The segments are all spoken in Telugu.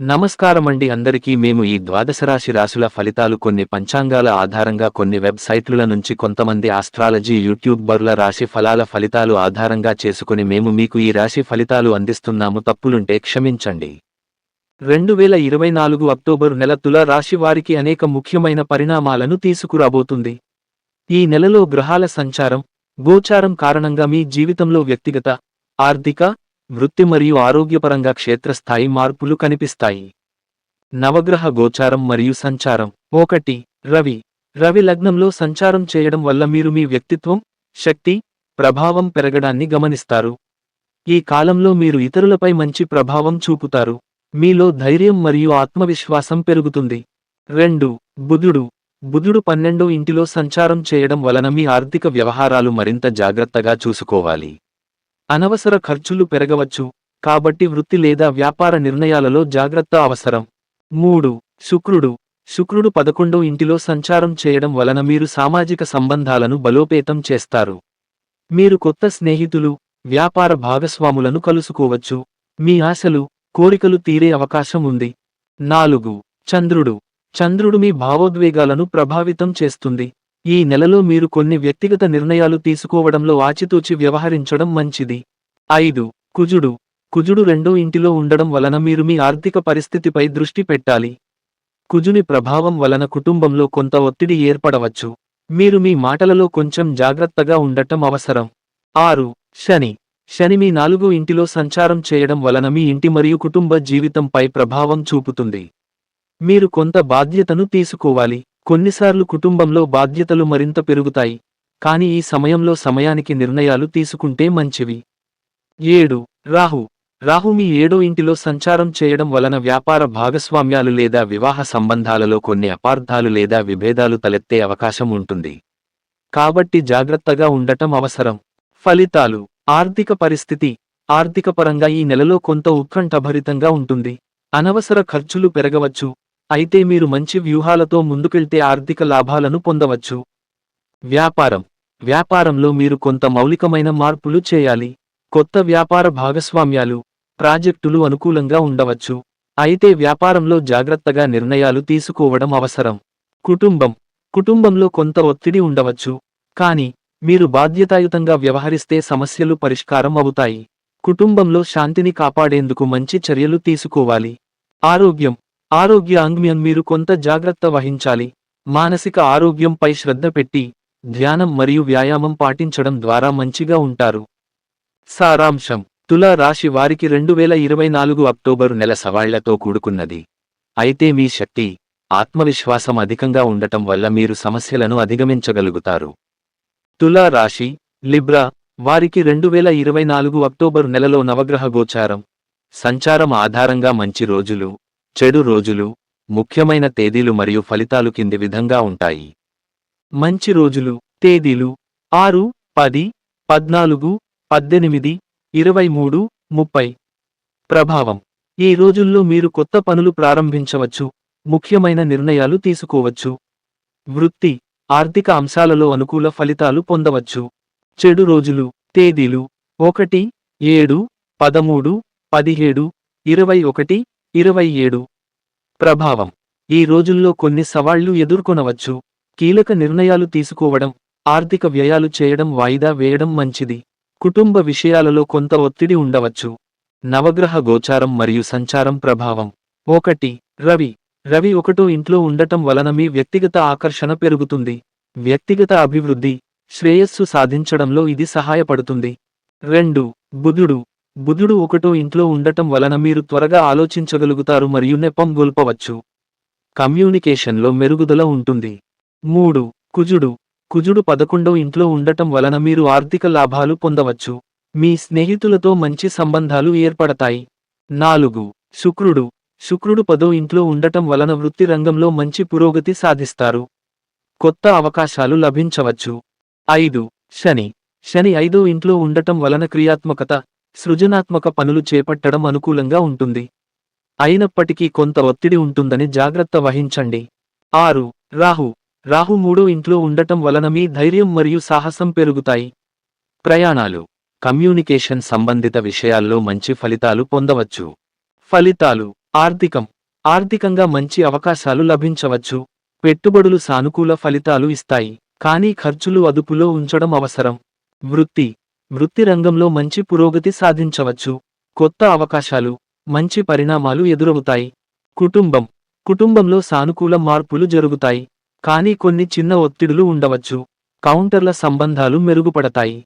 నమస్కారమండి అందరికీ మేము ఈ ద్వాదశ రాశి రాశుల ఫలితాలు కొన్ని పంచాంగాల ఆధారంగా కొన్ని వెబ్సైట్ల నుంచి కొంతమంది ఆస్ట్రాలజీ బరుల రాశి ఫలాల ఫలితాలు ఆధారంగా చేసుకుని మేము మీకు ఈ రాశి ఫలితాలు అందిస్తున్నాము. తప్పులుంటే క్షమించండి. రెండు వేల ఇరవై నాలుగు అక్టోబరు నెల తుల రాశి వారికి అనేక ముఖ్యమైన పరిణామాలను తీసుకురాబోతుంది. ఈ నెలలో గ్రహాల సంచారం గోచారం కారణంగా మీ జీవితంలో వ్యక్తిగత ఆర్థిక వృత్తి మరియు ఆరోగ్యపరంగా క్షేత్రస్థాయి మార్పులు కనిపిస్తాయి. నవగ్రహ గోచారం మరియు సంచారం. ఒకటి రవి. రవి లగ్నంలో సంచారం చేయడం వల్ల మీరు మీ వ్యక్తిత్వం శక్తి ప్రభావం పెరగడాన్ని గమనిస్తారు. ఈ కాలంలో మీరు ఇతరులపై మంచి ప్రభావం చూపుతారు. మీలో ధైర్యం మరియు ఆత్మవిశ్వాసం పెరుగుతుంది. రెండు బుధుడు. బుధుడు పన్నెండో ఇంటిలో సంచారం చేయడం వలన మీ ఆర్థిక వ్యవహారాలు మరింత జాగ్రత్తగా చూసుకోవాలి. అనవసర ఖర్చులు పెరగవచ్చు. కాబట్టి వృత్తి లేదా వ్యాపార నిర్ణయాలలో జాగ్రత్త అవసరం. మూడు. శుక్రుడు. శుక్రుడు పదకొండో ఇంటిలో సంచారం చేయడం వలన మీరు సామాజిక సంబంధాలను బలోపేతం చేస్తారు. మీరు కొత్త స్నేహితులు వ్యాపార భాగస్వాములను కలుసుకోవచ్చు. మీ ఆశలు కోరికలు తీరే అవకాశం ఉంది. నాలుగు. చంద్రుడు. చంద్రుడు మీ భావోద్వేగాలను ప్రభావితం చేస్తుంది. ఈ నెలలో మీరు కొన్ని వ్యక్తిగత నిర్ణయాలు తీసుకోవడంలో ఆచితూచి వ్యవహరించడం మంచిది. ఐదు. కుజుడు. కుజుడు రెండో ఇంటిలో ఉండడం వలన మీరు మీ ఆర్థిక పరిస్థితిపై దృష్టి పెట్టాలి. కుజుని ప్రభావం వలన కుటుంబంలో కొంత ఒత్తిడి ఏర్పడవచ్చు. మీరు మీ మాటలలో కొంచెం జాగ్రత్తగా ఉండటం అవసరం. ఆరు. శని. శని మీ నాలుగో ఇంటిలో సంచారం చేయడం వలన మీ ఇంటి మరియు కుటుంబ జీవితంపై ప్రభావం చూపుతుంది. మీరు కొంత బాధ్యతను తీసుకోవాలి. కొన్నిసార్లు కుటుంబంలో బాధ్యతలు మరింత పెరుగుతాయి. కానీ ఈ సమయంలో సమయానికి నిర్ణయాలు తీసుకుంటే మంచివి. ఏడు. రాహు. రాహు మీ ఏడో ఇంటిలో సంచారం చేయడం వలన వ్యాపార భాగస్వామ్యాలు లేదా వివాహ సంబంధాలలో కొన్ని అపార్థాలు లేదా విభేదాలు తలెత్తే అవకాశం ఉంటుంది. కాబట్టి జాగ్రత్తగా ఉండటం అవసరం. ఫలితాలు. ఆర్థిక పరిస్థితి. ఆర్థికపరంగా ఈ నెలలో కొంత ఉత్కంఠభరితంగా ఉంటుంది. అనవసర ఖర్చులు పెరగవచ్చు. అయితే మీరు మంచి వ్యూహాలతో ముందుకెళ్తే ఆర్థిక లాభాలను పొందవచ్చు. వ్యాపారం. వ్యాపారంలో మీరు కొంత మౌలికమైన మార్పులు చేయాలి. కొత్త వ్యాపార భాగస్వామ్యాలు ప్రాజెక్టులు అనుకూలంగా ఉండవచ్చు. అయితే వ్యాపారంలో జాగ్రత్తగా నిర్ణయాలు తీసుకోవడం అవసరం. కుటుంబం. కుటుంబంలో కొంత ఒత్తిడి ఉండవచ్చు. కానీ మీరు బాధ్యతాయుతంగా వ్యవహరిస్తే సమస్యలు పరిష్కారం అవుతాయి. కుటుంబంలో శాంతిని కాపాడేందుకు మంచి చర్యలు తీసుకోవాలి. ఆరోగ్యం. ఆరోగ్య అంగ్మ్యం మీరు కొంత జాగ్రత్త వహించాలి. మానసిక ఆరోగ్యంపై శ్రద్ధ పెట్టి ధ్యానం మరియు వ్యాయామం పాటించడం ద్వారా మంచిగా ఉంటారు. సారాంశం. తులా రాశి వారికి రెండు వేల ఇరవై నాలుగు అక్టోబరు నెల సవాళ్ళతో కూడుకున్నది. అయితే మీ శక్తి ఆత్మవిశ్వాసం అధికంగా ఉండటం వల్ల మీరు సమస్యలను అధిగమించగలుగుతారు. తులా రాశి లిబ్రా వారికి రెండు వేల ఇరవై నాలుగు అక్టోబరు నెలలో నవగ్రహ గోచారం. సంచారం ఆధారంగా మంచి రోజులు. చెడు రోజులు ముఖ్యమైన తేదీలు మరియు ఫలితాలు కింది విధంగా ఉంటాయి. మంచి రోజులు తేదీలు ఆరు పది పద్నాలుగు పద్దెనిమిది ఇరవై మూడు ముప్పై. ప్రభావం. ఈ రోజుల్లో మీరు కొత్త పనులు ప్రారంభించవచ్చు ముఖ్యమైన నిర్ణయాలు తీసుకోవచ్చు. వృత్తి ఆర్థిక అంశాలలో అనుకూల ఫలితాలు పొందవచ్చు. చెడు రోజులు తేదీలు ఒకటి ఏడు పదమూడు పదిహేడు ఇరవై ఒకటి ఇరవై ఏడు ప్రభావం. ఈ రోజుల్లో కొన్ని సవాళ్ళు ఎదుర్కొనవచ్చు. కీలక నిర్ణయాలు తీసుకోవడం ఆర్థిక వ్యయాలు చేయడం వాయిదా వేయడం మంచిది. కుటుంబ విషయాలలో కొంత ఒత్తిడి ఉండవచ్చు. నవగ్రహ గోచారం మరియు సంచారం ప్రభావం. ఒకటి రవి. రవి ఒకటో ఇంట్లో ఉండటం వలన మీ వ్యక్తిగత ఆకర్షణ పెరుగుతుంది. వ్యక్తిగత అభివృద్ధి శ్రేయస్సు సాధించడంలో ఇది సహాయపడుతుంది. రెండు బుధుడు. బుధుడు ఒకటో ఇంట్లో ఉండటం వలన మీరు త్వరగా ఆలోచించగలుగుతారు మరియు నెపం గొల్పవచ్చు. కమ్యూనికేషన్లో మెరుగుదల ఉంటుంది. మూడు కుజుడు. కుజుడు పదకొండో ఇంట్లో ఉండటం వలన మీరు ఆర్థిక లాభాలు పొందవచ్చు. మీ స్నేహితులతో మంచి సంబంధాలు ఏర్పడతాయి. నాలుగు శుక్రుడు. శుక్రుడు పదో ఇంట్లో ఉండటం వలన వృత్తి రంగంలో మంచి పురోగతి సాధిస్తారు. కొత్త అవకాశాలు లభించవచ్చు. ఐదు శని. శని ఐదో ఇంట్లో ఉండటం వలన క్రియాత్మకత సృజనాత్మక పనులు చేపట్టడం అనుకూలంగా ఉంటుంది. అయినప్పటికీ కొంత ఒత్తిడి ఉంటుందని జాగ్రత్త వహించండి. ఆరు రాహు. రాహు మూడో ఇంట్లో ఉండటం వలన మీ ధైర్యం మరియు సాహసం పెరుగుతాయి. ప్రయాణాలు. కమ్యూనికేషన్ సంబంధిత విషయాల్లో మంచి ఫలితాలు పొందవచ్చు. ఫలితాలు. ఆర్థికం. ఆర్థికంగా మంచి అవకాశాలు లభించవచ్చు. పెట్టుబడులు సానుకూల ఫలితాలు ఇస్తాయి. కానీ ఖర్చులు అదుపులో ఉంచడం అవసరం. వృత్తి. వృత్తి రంగంలో మంచి పురోగతి సాధించవచ్చు. కొత్త అవకాశాలు మంచి పరిణామాలు ఎదురవుతాయి. కుటుంబం. కుటుంబంలో సానుకూల మార్పులు జరుగుతాయి. కానీ కొన్ని చిన్న ఒత్తిడులు ఉండవచ్చు. కౌంటర్ల సంబంధాలు మెరుగుపడతాయి.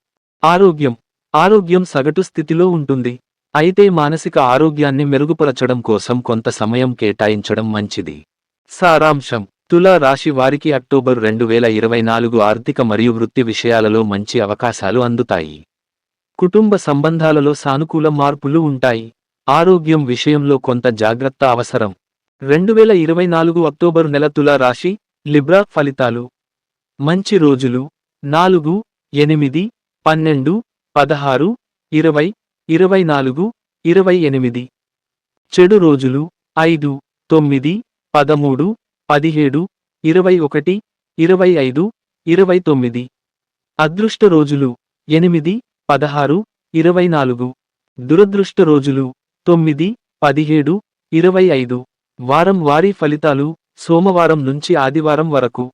ఆరోగ్యం. ఆరోగ్యం సగటు స్థితిలో ఉంటుంది. అయితే మానసిక ఆరోగ్యాన్ని మెరుగుపరచడం కోసం కొంత సమయం కేటాయించడం మంచిది. సారాంశం. తులా రాశి వారికి అక్టోబర్ రెండు వేల ఇరవై నాలుగు ఆర్థిక మరియు వృత్తి విషయాలలో మంచి అవకాశాలు అందుతాయి. కుటుంబ సంబంధాలలో సానుకూల మార్పులు ఉంటాయి. ఆరోగ్యం విషయంలో కొంత జాగ్రత్త అవసరం. రెండు వేల ఇరవై నాలుగు అక్టోబరు నెల తులా రాశి లిబ్రా ఫలితాలు. మంచి రోజులు. నాలుగు ఎనిమిది పన్నెండు పదహారు ఇరవై ఇరవై నాలుగు ఇరవై ఎనిమిది. చెడు రోజులు. ఐదు తొమ్మిది పదమూడు పదిహేడు ఇరవై ఒకటి ఇరవై ఐదు ఇరవై తొమ్మిది. అదృష్ట రోజులు. ఎనిమిది పదహారు ఇరవై నాలుగు దురదృష్ట రోజులు తొమ్మిది పదిహేడు ఇరవై ఐదు వారం వారీ ఫలితాలు సోమవారం నుంచి ఆదివారం వరకు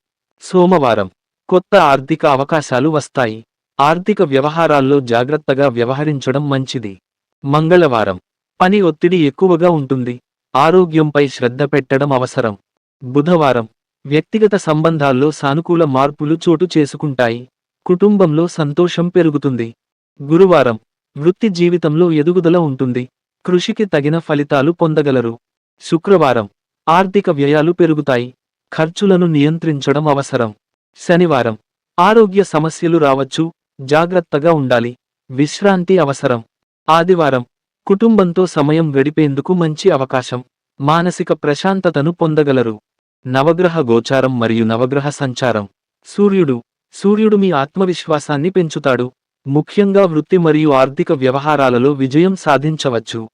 సోమవారం కొత్త ఆర్థిక అవకాశాలు వస్తాయి. ఆర్థిక వ్యవహారాల్లో జాగ్రత్తగా వ్యవహరించడం మంచిది. మంగళవారం పని ఒత్తిడి ఎక్కువగా ఉంటుంది. ఆరోగ్యంపై శ్రద్ధ పెట్టడం అవసరం. బుధవారం వ్యక్తిగత సంబంధాల్లో సానుకూల మార్పులు చోటు చేసుకుంటాయి. కుటుంబంలో సంతోషం పెరుగుతుంది. గురువారం వృత్తి జీవితంలో ఎదుగుదల ఉంటుంది. కృషికి తగిన ఫలితాలు పొందగలరు. శుక్రవారం ఆర్థిక వ్యయాలు పెరుగుతాయి. ఖర్చులను నియంత్రించడం అవసరం. శనివారం ఆరోగ్య సమస్యలు రావచ్చు. జాగ్రత్తగా ఉండాలి. విశ్రాంతి అవసరం. ఆదివారం కుటుంబంతో సమయం గడిపేందుకు మంచి అవకాశం. మానసిక ప్రశాంతతను పొందగలరు. నవగ్రహ గోచారం మరియు నవగ్రహ సంచారం. సూర్యుడు సూర్యుడు మీ ఆత్మవిశ్వాసాన్ని పెంచుతాడు. ముఖ్యంగా వృత్తి మరియు ఆర్థిక వ్యవహారాలలో విజయం సాధించవచ్చు.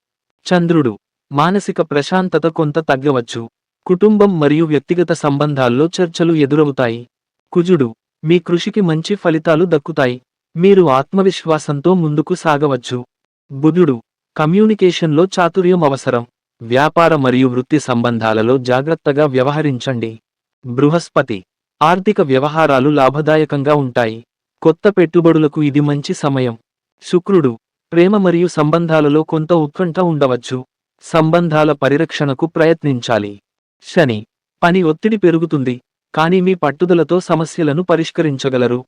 చంద్రుడు మానసిక ప్రశాంతత కొంత తగ్గవచ్చు. కుటుంబం మరియు వ్యక్తిగత సంబంధాల్లో చర్చలు ఎదురవుతాయి. కుజుడు మీ కృషికి మంచి ఫలితాలు దక్కుతాయి. మీరు ఆత్మవిశ్వాసంతో ముందుకు సాగవచ్చు. బుధుడు కమ్యూనికేషన్లో చాతుర్యం అవసరం. వ్యాపార మరియు వృత్తి సంబంధాలలో జాగ్రత్తగా వ్యవహరించండి. బృహస్పతి ఆర్థిక వ్యవహారాలు లాభదాయకంగా ఉంటాయి. కొత్త పెట్టుబడులకు ఇది మంచి సమయం. శుక్రుడు ప్రేమ మరియు సంబంధాలలో కొంత ఉత్కంఠ ఉండవచ్చు. సంబంధాల పరిరక్షణకు ప్రయత్నించాలి. శని పని ఒత్తిడి పెరుగుతుంది కానీ మీ పట్టుదలతో సమస్యలను పరిష్కరించగలరు.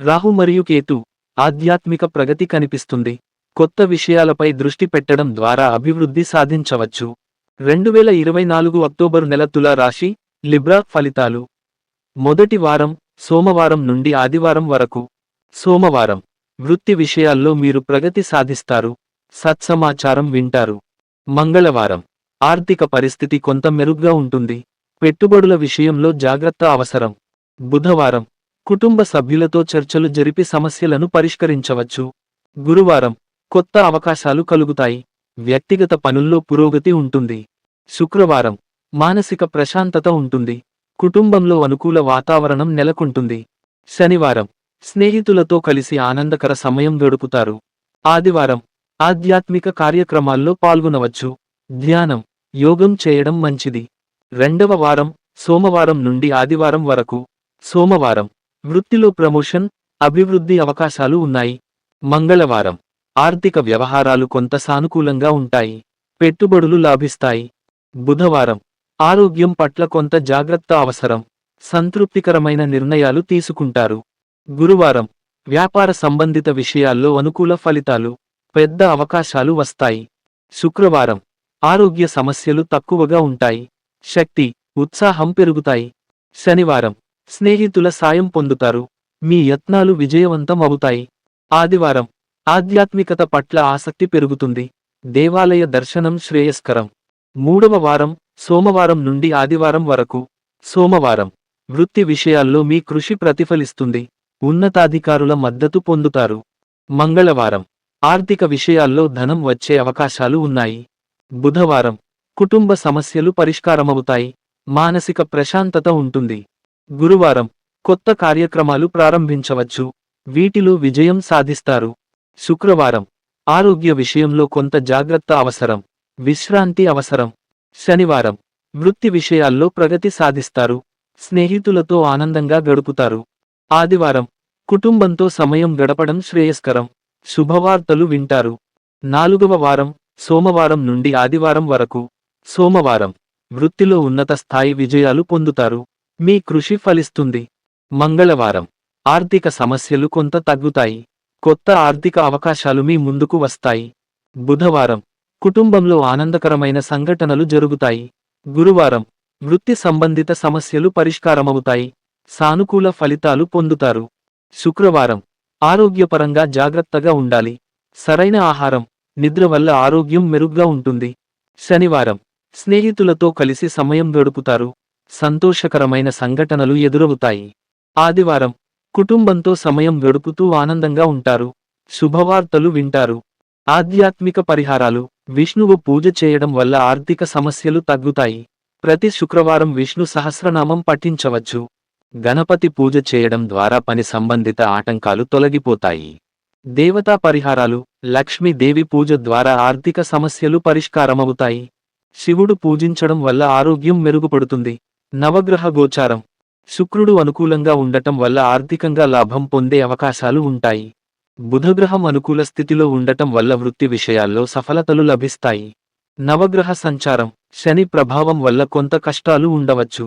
రాహు మరియు కేతు ఆధ్యాత్మిక ప్రగతి కనిపిస్తుంది. కొత్త విషయాలపై దృష్టి పెట్టడం ద్వారా అభివృద్ధి సాధించవచ్చు. రెండు వేల ఇరవై నాలుగు అక్టోబర్ నెల తులా రాశి లిబ్రా ఫలితాలు. మొదటి వారం సోమవారం నుండి ఆదివారం వరకు. సోమవారం. వృత్తి విషయాల్లో మీరు ప్రగతి సాధిస్తారు. సత్సమాచారం వింటారు. మంగళవారం. ఆర్థిక పరిస్థితి కొంత మెరుగ్గా ఉంటుంది. పెట్టుబడుల విషయంలో జాగ్రత్త అవసరం. బుధవారం. కుటుంబ సభ్యులతో చర్చలు జరిపి సమస్యలను పరిష్కరించవచ్చు. గురువారం. కొత్త అవకాశాలు కలుగుతాయి. వ్యక్తిగత పనుల్లో పురోగతి ఉంటుంది. శుక్రవారం. మానసిక ప్రశాంతత ఉంటుంది. కుటుంబంలో అనుకూల వాతావరణం నెలకొంటుంది. శనివారం. స్నేహితులతో కలిసి ఆనందకర సమయం గడుపుతారు. ఆదివారం ఆధ్యాత్మిక కార్యక్రమాల్లో పాల్గొనవచ్చు. ధ్యానం యోగం చేయడం మంచిది. రెండవ వారం సోమవారం నుండి ఆదివారం వరకు. సోమవారం వృత్తిలో ప్రమోషన్ అభివృద్ధి అవకాశాలు ఉన్నాయి. మంగళవారం ఆర్థిక వ్యవహారాలు కొంత సానుకూలంగా ఉంటాయి. పెట్టుబడులు లాభిస్తాయి. బుధవారం ఆరోగ్యం పట్ల కొంత జాగ్రత్త అవసరం. సంతృప్తికరమైన నిర్ణయాలు తీసుకుంటారు. గురువారం వ్యాపార సంబంధిత విషయాల్లో అనుకూల ఫలితాలు పెద్ద అవకాశాలు వస్తాయి. శుక్రవారం ఆరోగ్య సమస్యలు తక్కువగా ఉంటాయి. శక్తి ఉత్సాహం పెరుగుతాయి. శనివారం స్నేహితుల సాయం పొందుతారు. మీ యత్నాలు విజయవంతం అవుతాయి. ఆదివారం ఆధ్యాత్మికత పట్ల ఆసక్తి పెరుగుతుంది. దేవాలయ దర్శనం శ్రేయస్కరం. మూడవ వారం సోమవారం నుండి ఆదివారం వరకు సోమవారం వృత్తి విషయాల్లో మీ కృషి ప్రతిఫలిస్తుంది. ఉన్నతాధికారుల మద్దతు పొందుతారు. మంగళవారం ఆర్థిక విషయాల్లో ధనం వచ్చే అవకాశాలు ఉన్నాయి. బుధవారం కుటుంబ సమస్యలు పరిష్కారమవుతాయి. మానసిక ప్రశాంతత ఉంటుంది. గురువారం కొత్త కార్యక్రమాలు ప్రారంభించవచ్చు. వీటిలో విజయం సాధిస్తారు. శుక్రవారం ఆరోగ్య విషయంలో కొంత జాగ్రత్త అవసరం. విశ్రాంతి అవసరం. శనివారం వృత్తి విషయాల్లో ప్రగతి సాధిస్తారు. స్నేహితులతో ఆనందంగా గడుపుతారు. ఆదివారం కుటుంబంతో సమయం గడపడం శ్రేయస్కరం. శుభవార్తలు వింటారు. నాలుగవ వారం సోమవారం నుండి ఆదివారం వరకు. సోమవారం వృత్తిలో ఉన్నత స్థాయి విజయాలు పొందుతారు. మీ కృషి ఫలిస్తుంది. మంగళవారం ఆర్థిక సమస్యలు కొంత తగ్గుతాయి. కొత్త ఆర్థిక అవకాశాలు మీ ముందుకు వస్తాయి. బుధవారం కుటుంబంలో ఆనందకరమైన సంఘటనలు జరుగుతాయి. గురువారం వృత్తి సంబంధిత సమస్యలు పరిష్కారమవుతాయి. సానుకూల ఫలితాలు పొందుతారు. శుక్రవారం. ఆరోగ్యపరంగా జాగ్రత్తగా ఉండాలి. సరైన ఆహారం. నిద్ర వల్ల ఆరోగ్యం మెరుగ్గా ఉంటుంది. శనివారం. స్నేహితులతో కలిసి సమయం గడుపుతారు. సంతోషకరమైన సంఘటనలు ఎదురవుతాయి. ఆదివారం. కుటుంబంతో సమయం గడుపుతూ ఆనందంగా ఉంటారు. శుభవార్తలు వింటారు. ఆధ్యాత్మిక పరిహారాలు. విష్ణువు పూజ చేయడం వల్ల ఆర్థిక సమస్యలు తగ్గుతాయి. ప్రతి శుక్రవారం విష్ణు సహస్రనామం పఠించవచ్చు. గణపతి పూజ చేయడం ద్వారా పని సంబంధిత ఆటంకాలు తొలగిపోతాయి. దేవతా పరిహారాలు లక్ష్మీదేవి పూజ ద్వారా ఆర్థిక సమస్యలు పరిష్కారమవుతాయి. శివుడు పూజించడం వల్ల ఆరోగ్యం మెరుగుపడుతుంది. నవగ్రహ గోచారం. శుక్రుడు అనుకూలంగా ఉండటం వల్ల ఆర్థికంగా లాభం పొందే అవకాశాలు ఉంటాయి. బుధగ్రహం అనుకూల స్థితిలో ఉండటం వల్ల వృత్తి విషయాల్లో సఫలతలు లభిస్తాయి. నవగ్రహ సంచారం. శని ప్రభావం వల్ల కొంత కష్టాలు ఉండవచ్చు.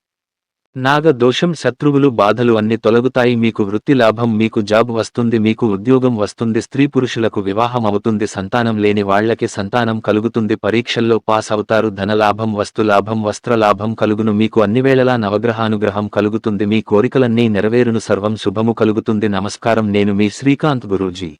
నాగ దోషం శత్రువులు బాధలు అన్ని తొలగుతాయి. మీకు వృత్తి లాభం మీకు జాబ్ వస్తుంది మీకు ఉద్యోగం వస్తుంది. స్త్రీ పురుషులకు వివాహం అవుతుంది సంతానం లేని వాళ్ళకి సంతానం కలుగుతుంది. పరీక్షల్లో పాస్ అవుతారు ధనలాభం వస్తులాభం వస్త్రలాభం కలుగును. మీకు అన్ని వేళలా నవగ్రహానుగ్రహం కలుగుతుంది. మీ కోరికలన్నీ నెరవేరును. సర్వం శుభము కలుగుతుంది. నమస్కారం. నేను మీ శ్రీకాంత్ గురూజీ.